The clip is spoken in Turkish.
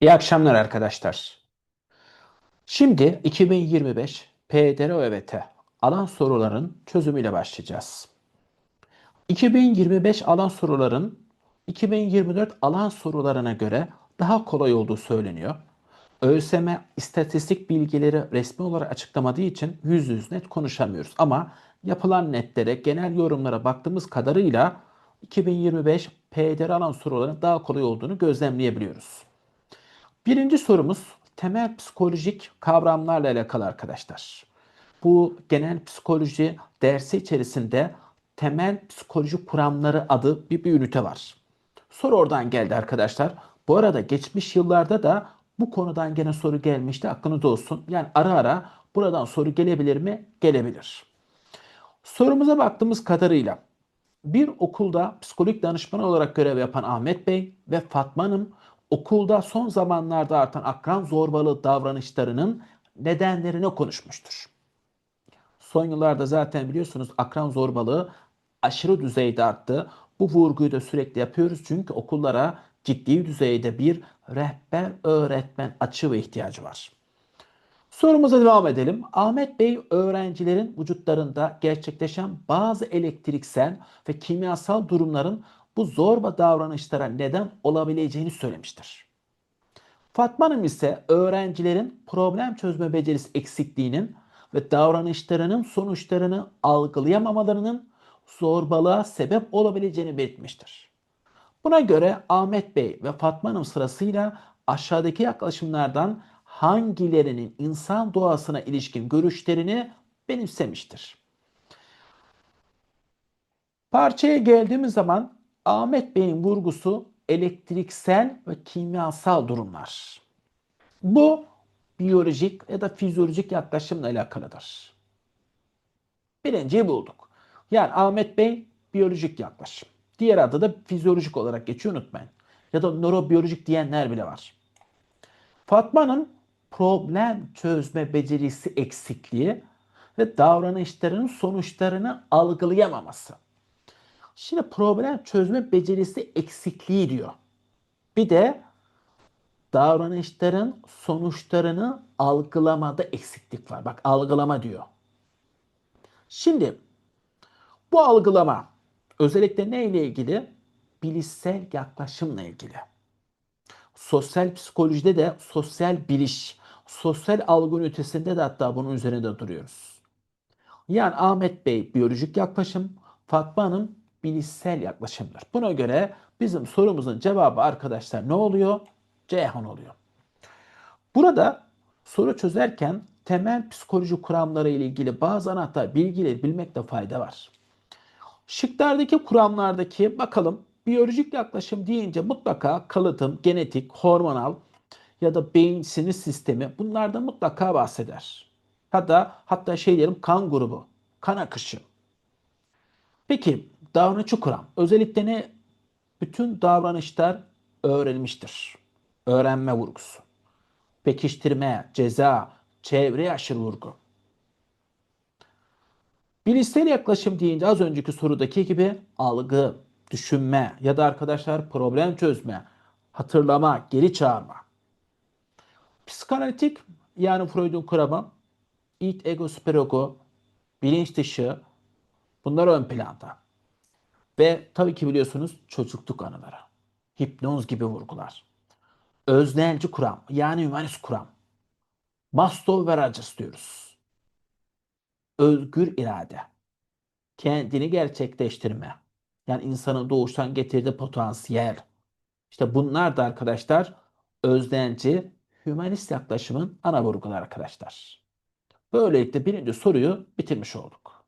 İyi akşamlar arkadaşlar. Şimdi 2025 PDR-ÖVT alan soruların çözümüyle başlayacağız. 2025 alan soruların 2024 alan sorularına göre daha kolay olduğu söyleniyor. ÖSYM istatistik bilgileri resmi olarak açıklamadığı için yüz yüz net konuşamıyoruz. Ama yapılan netlere, genel yorumlara baktığımız kadarıyla 2025 PDR alan soruların daha kolay olduğunu gözlemleyebiliyoruz. Birinci sorumuz temel psikolojik kavramlarla alakalı arkadaşlar. Bu genel psikoloji dersi içerisinde temel psikoloji kuramları adı bir, bir ünite var. Soru oradan geldi arkadaşlar. Bu arada geçmiş yıllarda da bu konudan gene soru gelmişti. Aklınızda olsun. Yani ara ara buradan soru gelebilir mi? Gelebilir. Sorumuza baktığımız kadarıyla bir okulda psikolojik danışman olarak görev yapan Ahmet Bey ve Fatma Hanım okulda son zamanlarda artan akran zorbalığı davranışlarının nedenlerini konuşmuştur. Son yıllarda zaten biliyorsunuz akran zorbalığı aşırı düzeyde arttı. Bu vurguyu da sürekli yapıyoruz çünkü okullara ciddi düzeyde bir rehber öğretmen açığı ve ihtiyacı var. Sorumuza devam edelim. Ahmet Bey öğrencilerin vücutlarında gerçekleşen bazı elektriksel ve kimyasal durumların bu zorba davranışlara neden olabileceğini söylemiştir. Fatma Hanım ise öğrencilerin problem çözme becerisi eksikliğinin ve davranışlarının sonuçlarını algılayamamalarının zorbalığa sebep olabileceğini belirtmiştir. Buna göre Ahmet Bey ve Fatma Hanım sırasıyla aşağıdaki yaklaşımlardan hangilerinin insan doğasına ilişkin görüşlerini benimsemiştir. Parçaya geldiğimiz zaman Ahmet Bey'in vurgusu elektriksel ve kimyasal durumlar. Bu biyolojik ya da fizyolojik yaklaşımla alakalıdır. Birinciyi bulduk. Yani Ahmet Bey biyolojik yaklaşım. Diğer adı da fizyolojik olarak geçiyor unutmayın. Ya da nörobiyolojik diyenler bile var. Fatma'nın problem çözme becerisi eksikliği ve davranışlarının sonuçlarını algılayamaması. Şimdi problem çözme becerisi eksikliği diyor. Bir de davranışların sonuçlarını algılamada eksiklik var. Bak algılama diyor. Şimdi bu algılama özellikle ne ile ilgili? Bilişsel yaklaşımla ilgili. Sosyal psikolojide de sosyal biliş, sosyal algı ünitesinde de hatta bunun üzerinde duruyoruz. Yani Ahmet Bey biyolojik yaklaşım, Fatma Hanım bilişsel yaklaşımdır. Buna göre bizim sorumuzun cevabı arkadaşlar ne oluyor? Ceyhan oluyor. Burada soru çözerken temel psikoloji kuramları ile ilgili bazı anahtar bilgileri bilmekte fayda var. Şıklardaki kuramlardaki bakalım biyolojik yaklaşım deyince mutlaka kalıtım, genetik, hormonal ya da beyin sinir sistemi bunlardan mutlaka bahseder. Hatta hatta şey diyelim kan grubu, kan akışı. Peki davranışı kuram. Özellikle ne? Bütün davranışlar öğrenilmiştir. Öğrenme vurgusu. Pekiştirme, ceza, çevreye aşırı vurgu. Bilişsel yaklaşım deyince az önceki sorudaki gibi algı, düşünme ya da arkadaşlar problem çözme, hatırlama, geri çağırma. Psikanalitik yani Freud'un kuramı id, ego, superego, bilinç dışı bunlar ön planda. Ve tabii ki biliyorsunuz çocukluk anıları. Hipnoz gibi vurgular. Öznelci kuram yani hümanist kuram. Maslow ve Rogers diyoruz. Özgür irade. Kendini gerçekleştirme. Yani insanın doğuştan getirdiği potansiyel. İşte bunlar da arkadaşlar öznelci, hümanist yaklaşımın ana vurguları arkadaşlar. Böylelikle birinci soruyu bitirmiş olduk.